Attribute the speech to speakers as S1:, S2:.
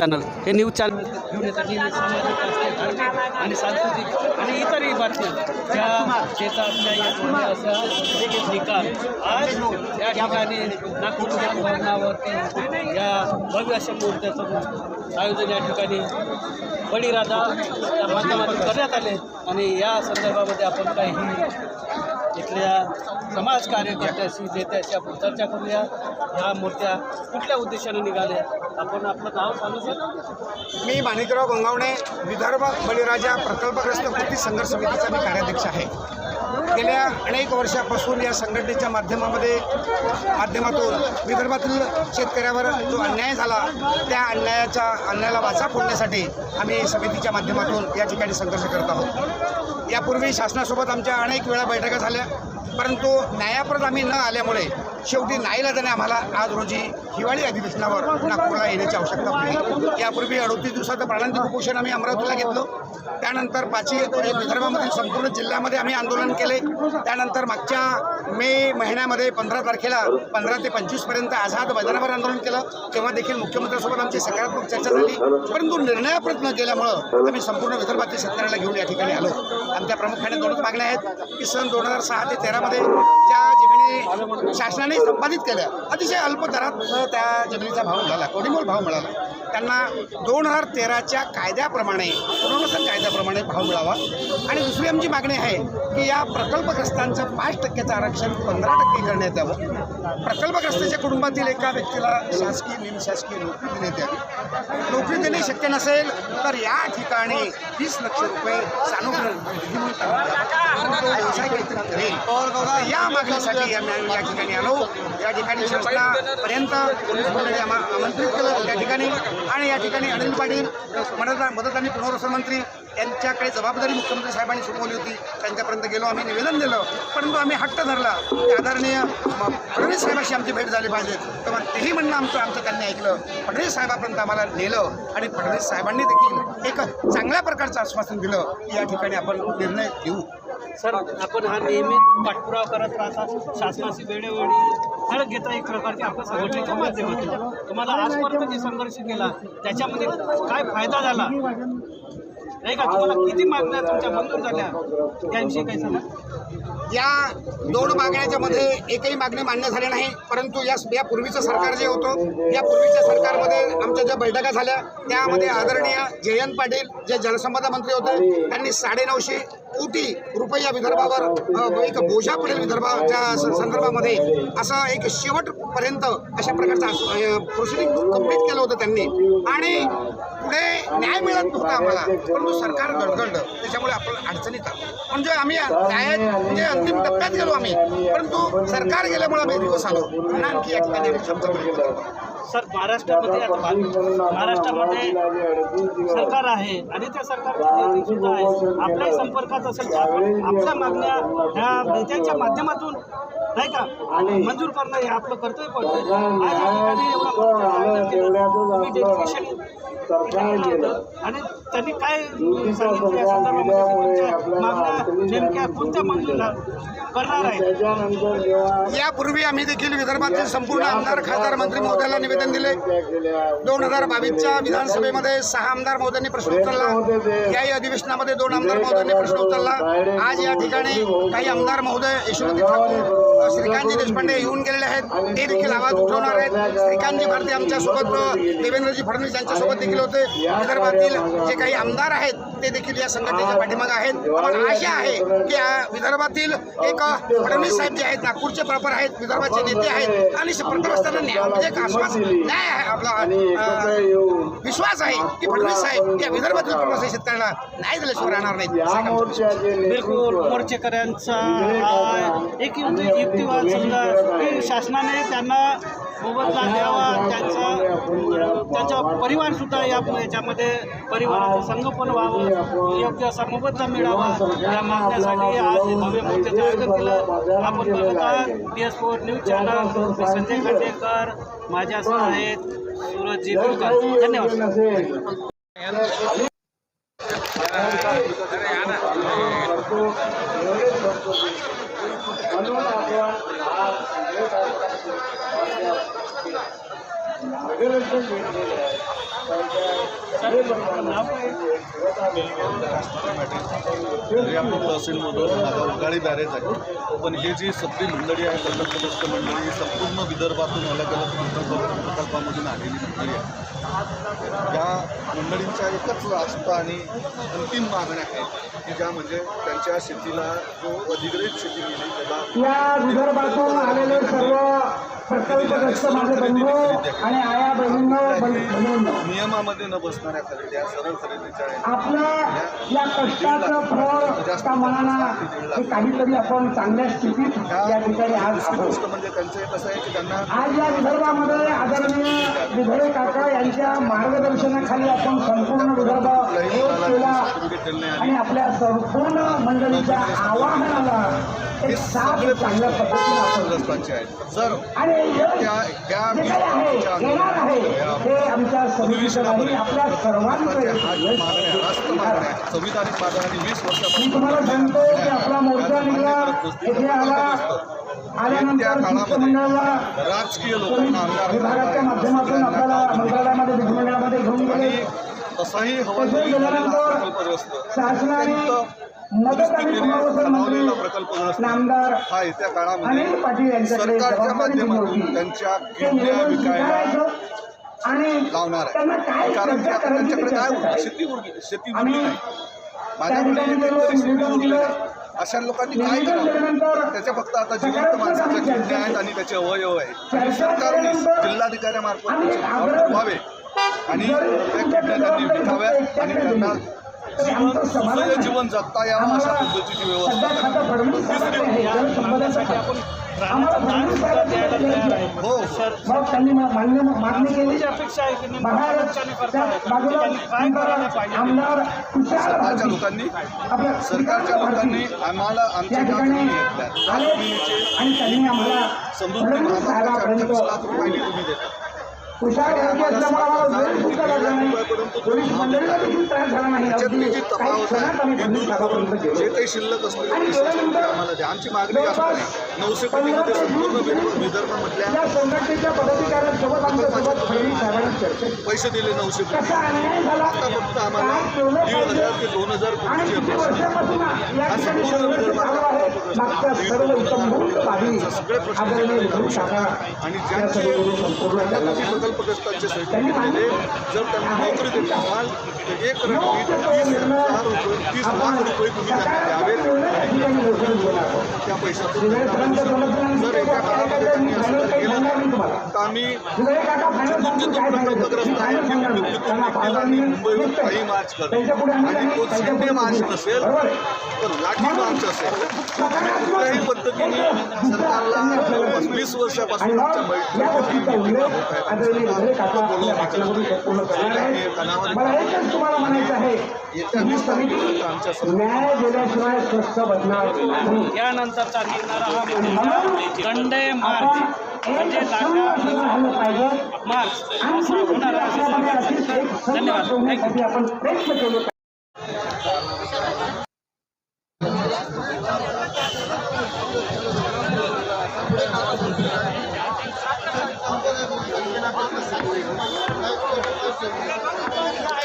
S1: Channel. हे news channel घेऊन येतात. नेहमी सामाजिक आणि सांस्कृतिक आणि इतरही बातम्या. ज्या शेतात असल्या या कोणत्या निकाल. आज या ठिकाणी नागपूर भवनावरती या भव्य अशा मुहूर्ताचं आयोजन या ठिकाणी बळीराधा या माध्यमातून करण्यात आले आणि या संदर्भामध्ये आपण काही इथल्या समाज कार्यकर्त्याशी नेत्याशी आपण चर्चा करूया. ह्या मूर्त्या कुठल्या उद्देशाने निघाल्या? आपण आपलं नाव सांगू शकतो?
S2: मी माणिकराव गंगावणे विदर्भ बळीराजा प्रकल्पग्रस्त कृती संघर्ष समितीचा मी कार्याध्यक्ष आहे. गेल्या अनेक वर्षापासून या संघटनेच्या माध्यमामध्ये माध्यमातून विदर्भातील शेतकऱ्यावर जो अन्याय झाला त्या अन्यायाच्या अन्यायाला वाचा फोडण्यासाठी आम्ही समितीच्या माध्यमातून या ठिकाणी संघर्ष करत आहोत. यापूर्वी शासनासोबत आमच्या अनेक वेळा बैठका झाल्या. परंतु न्यायाप्रत आम्ही न आल्यामुळे शेवटी नाईलाजाने आम्हाला आज रोजी हिवाळी अधिवेशनावर नागपूरला येण्याची आवश्यकता पडली यापूर्वी अडोतीस दिवसाचं प्राणांतिक उपोषण आम्ही अमरावतीला घेतलं. त्यानंतर पाचही विदर्भामधील संपूर्ण जिल्ह्यामध्ये आम्ही आंदोलन केले. त्यानंतर मागच्या मे महिन्यामध्ये पंधरा तारखेला पंधरा ते पंचवीसपर्यंत आझाद मैदानावर आंदोलन केलं. तेव्हा देखील मुख्यमंत्र्यांसोबत आमची सकारात्मक चर्चा झाली. परंतु निर्णयाप्रत न केल्यामुळं आम्ही संपूर्ण विदर्भातील शेतकऱ्याला घेऊन या ठिकाणी आलो. आमच्या प्रामुख्याने दोनच मागण्या आहेत की सन दोन हजार सहा ते तेरामध्ये ज्या जमिनी शासनाने संपादित केल्या अतिशय अल्प दरात त्या जमिनीचा भाव मिळाला कोणीमोल भाव मिळाला. त्यांना दोन हजार तेराच्या कायद्याप्रमाणे पुनर्वसन कायद्याप्रमाणे भाव मिळावा. आणि दुसरी आमची मागणी आहे की या प्रकल्पग्रस्तांचं पाच टक्क्याचं आरक्षण पंधरा टक्के करण्यात यावं. प्रकल्पग्रस्ताच्या कुटुंबातील एका व्यक्तीला शासकीय निमशासकीय नोकरी देण्यात यावी. नोकरी देणे शक्य नसेल तर या ठिकाणी वीस लक्ष रुपये व्यवसाय काहीतरी करेल. या मागणीसाठी आम्ही या ठिकाणी आलो. या ठिकाणी शासनापर्यंत आमंत्रित केलं. या ठिकाणी आणि या ठिकाणी अनिल पाटील मदत मदत आणि पुनर्वसन मंत्री त्यांच्याकडे जबाबदारी मुख्यमंत्री साहेबांनी सोपवली होती. त्यांच्यापर्यंत गेलो आम्ही निवेदन दिलं. परंतु आम्ही हट्ट धरला. की आदरणीय फडणवीस साहेबाशी आमची भेट झाली पाहिजे. तेव्हा तेही म्हणणं आमचं आमचं त्यांनी ऐकलं. फडणवीस साहेबापर्यंत आम्हाला नेलं आणि फडणवीस साहेबांनी देखील एक चांगल्या प्रकारचं आश्वासन दिलं. की या ठिकाणी आपण निर्णय घेऊ.
S1: सर आपण हा नेहमी पाठपुरावा करत राहता. शासनाची वेळोवेळी हळद घेता एक प्रकारची आपल्या संघटनेच्या माध्यमातून. तुम्हाला आजपर्यंत जे संघर्ष केला त्याच्यामध्ये काय फायदा झाला? नाही का? तुम्हाला किती मागण्या तुमच्या मंजूर झाल्या? त्याविषयी काही सांगा.
S2: या दोन मागण्याच्या मध्ये एकही मागणी मान्य झाली नाही परंतु या या पूर्वीचं सरकार जे होतं या पूर्वीच्या सरकारमध्ये आमच्या ज्या बैठका झाल्या त्यामध्ये आदरणीय जयंत पाटील जे जलसंपदा मंत्री होते त्यांनी साडेनऊशे कोटी रुपया विदर्भावर एक बोजा पडेल विदर्भाच्या संदर्भामध्ये असं एक शेवटपर्यंत अशा प्रकारचा प्रोसिडिंग कंप्लीट केलं होतं त्यांनी. आणि पुढे न्याय मिळत नव्हता आम्हाला. परंतु सरकार गडगडलं. त्याच्यामुळे आपण अडचणीत आलो म्हणजे आम्ही न्याय म्हणजे अंतिम टप्प्यात गेलो आम्ही. परंतु सरकार गेल्यामुळे आम्ही दिवस आलो. आणखी करतो.
S1: सर महाराष्ट्रामध्ये महाराष्ट्रामध्ये सरकार आहे आणि त्या सरकारमध्ये सुद्धा आहे. आपल्याही संपर्कात असेल तर आपण आपल्या मागण्या ह्या नेत्यांच्या माध्यमातून नाही का मंजूर करणं हे आपलं कर्तव्य पडतं आज या ठिकाणी एवढा मोठा आयोजन केलं. तुम्ही डेडिकेशन ठेवलं होतं. त्यांनी काय संदर्भामध्ये? नेमक्या कोणत्या करणार
S2: यापूर्वी आम्ही देखील विदर्भातील संपूर्ण आमदार खासदार मंत्री महोदयाला निवेदन दिले. दोन हजार बावीसच्या विधानसभेमध्ये सहा आमदार महोदयांनी प्रश्न उचलला. याही अधिवेशनामध्ये दोन आमदार महोदयांनी प्रश्न उचलला. आज या ठिकाणी काही आमदार महोदय यशवंत ठाकूर श्रीकांतजी देशपांडे येऊन गेलेले आहेत. ते देखील आवाज उठवणार आहेत. श्रीकांतजी भारती आमच्यासोबत देवेंद्रजी फडणवीस यांच्यासोबत देखील होते. विदर्भातील जे काही आमदार आहेत ते देखील या संघटनेच्या पाठीमागे आहेत आम्हाला आशा आहे की या विदर्भातील एक फडणवीस साहेब जे आहेत नागपूरचे प्रॉपर आहेत विदर्भाचे नेते आहेत आणि प्रथमस्थानं न्याय म्हणजे एक आश्वास न्याय आहे आपला विश्वास आहे की फडणवीस साहेब या विदर्भातील प्रवासी शेतकऱ्यांना न्याय दिल्याशिवाय राहणार नाहीत.
S1: बिलकुल मोर्चेकऱ्यांचा एक युक्ती- युक्तिवाद समजा की शासनाने त्यांना मोबदला द्यावा त्यांचा त्यांचा परिवार सुद्धा या याच्यामध्ये परिवाराचं संगोपन व्हावं योग्य असा मोबदला मिळावा या मागण्यासाठी आज हे भव्य मोर्चाचं आयोजन केलं आपण बघत आहात D S four news channel Sanjay Khandekar माझ्यासह आहेत सूरजजी दुलकर धन्यवाद.
S3: म्हणून आपण आज अधिवेशन घेतलेले आहे
S4: हे आपलं तहसीलमधून आता उगाळी बॅरेज आहे. पण हे जी सगळी मंडळी आहे कल्पकग्रस्त मंडळी ही संपूर्ण विदर्भातून अलग अलग प्रकल्प प्रकल्पामधून आलेली मंडळी आहे. या मंडळींच्या एकच आस्था आणि अंतिम मागण्या आहेत की ज्या म्हणजे त्यांच्या शेतीला जो अधिग्रहित शेती गेली त्याला
S5: या विदर्भातून आलेले सर्व प्रकल्पग्रस्त माझे बंधू आणि आया बहिणींनो
S4: नियमामध्ये न बसणाऱ्या खरेद्या सरळ खरेदीच्या
S5: या कष्टाचं फळ त्या मनाला काहीतरी आपण चांगल्या स्थितीत या ठिकाणी आज
S4: गोष्ट म्हणजे त्यांचं एक असं आहे की त्यांना
S5: आज या विदर्भामध्ये आदरणीय विधळे काका यांच्या मार्गदर्शनाखाली आपण संपूर्ण विदर्भ केला आणि आपल्या संपूर्ण मंडळीच्या आवाहनाला एक साथ चांगल्या पद्धतीने आपण
S4: ग्रस्तांचे आहेत. जर
S5: हे
S4: त्या त्या
S5: हे
S4: आज मागण्या. संविधानिक मागण्या आणि वीस
S5: मी तुम्हाला सांगतो की आपला मोर्चा निघाला इथे आला आल्यानंतर शिष्टमंडळाला
S4: राजकीय लोकांना आमदार आणि तसाही हवा
S5: तिथे गेल्यानंतर
S4: प्रकल्पग्रस्त
S5: शासनाने मदत आणि पुनर्वसन मंत्री
S4: प्रकल्पग्रस्त
S5: नामदार
S4: हा येत्या काळामध्ये
S5: अनिल पाटील यांच्याकडे
S4: सरकारच्या
S5: जबाबदारी दिली
S4: माध्यमातून
S5: होती.
S4: त्यांच्या
S5: ते
S4: किडण्या
S5: निवडून
S4: विकायला
S5: स्वीकारायचं आणि
S4: लावणार
S5: त्यांना
S4: आहे
S5: काय
S4: कारण की
S5: चर्चा
S4: आता
S5: करायची
S4: त्यांच्याकडे काय. शेती उरली नाही. माझ्याकडे उरली. नाही. अशा लोकांनी काय करावं? त्याच्या फक्त आता जिवंत माणसाच्या किडण्या आहेत आणि त्याचे अवयव आहेत. सरकारने जिल्हाधिकाऱ्यामार्फत त्याचे भाव ठरवावे आणि त्या किडण्या त्यांनी
S5: जबाबदारी
S4: विकाव्या
S5: फक्त
S4: आणि त्यांना जीवन सुसह्य जगता यावं अशा पद्धतीची व्यवस्था. हो सरकारच्या. लोकांनी सरकारच्या लोकांनी आम्हाला आमच्या
S5: ठिकाणी
S4: घेतल्या. समृद्धी महामार्गाच्या अठ्ठावीस लाख
S5: साहेबापर्यंत
S4: रुपयांनी तुम्ही देता
S5: तुषार भारती असल्यामुळे आम्हाला वेळ खूप लागला नाही. पोलीस मंडळीला देखील त्रास झाला नाही.
S4: त्याच्यात
S5: अगदी
S4: जी
S5: काही
S4: तफावत
S5: क्षणात आम्ही
S4: आहे
S5: फडणवीस साहेबापर्यंत
S4: जे
S5: गेलो.
S4: काही शिल्लक
S5: आणि
S4: असतील आमची मागणी जास्त नाही नऊशे कोटीमध्ये संपूर्ण विदर्भ- विदर्भामधल्या
S5: या संघटनेच्या पदाधिकाऱ्यांसोबत आमच्यासोबत फडणवीस साहेबांना चर्चा केली.
S4: पैसे दिले नऊशे कोटी
S5: कसा अन्याय झाला?
S4: आता फक्त आम्हाला
S5: काय
S4: दीड? हजार ते दोन हजार
S5: आणि
S4: कोटीची
S5: किती
S4: अपेक्षा आहे.
S5: वर्षापासून या ठिकाणी
S4: संपूर्ण
S5: संघटना
S4: विदर्भात
S5: चालू आहे. मागच्या सर्व इतंभूत बाबी
S4: सगळे प्रश्न
S5: आदरणीय विधान शाखा
S4: आणि
S5: या
S4: ज्यांचे
S5: सर्व संपूर्ण त्यांना
S4: प्रकल्पग्रस्तांचे सर्टिफिकेट दिले जर त्यांना नोकरी देत असाल तर एक रकमी तीस हजार रुपये तीस लाख रुपये तुम्ही त्यांना द्यावेत
S5: आहे.
S4: त्या पैशातून जर एका काळामध्ये त्यांनी असं जर
S5: काही
S4: केलं तर आम्ही जो प्रकल्पग्रस्त आणि मुंबईवर. काही मार्च
S5: आम्ही
S4: आणि तो
S5: पुढे
S4: मार्च. नसेल
S5: आहे?
S4: तर लाठी मार्च असेल कुठल्याही पद्धतीने सरकारला जवळपास वीस वर्षापासून आमच्या बैठकी होत आहेत.
S5: आम्ही नागरिक
S4: आता
S5: आपल्या करणार आहे. मला एकच तुम्हाला म्हणायचं आहे. न्याय दिल्याशिवाय स्वस्त बसणार
S1: मार्च मार्च. धन्यवाद.
S5: आपण Thank you.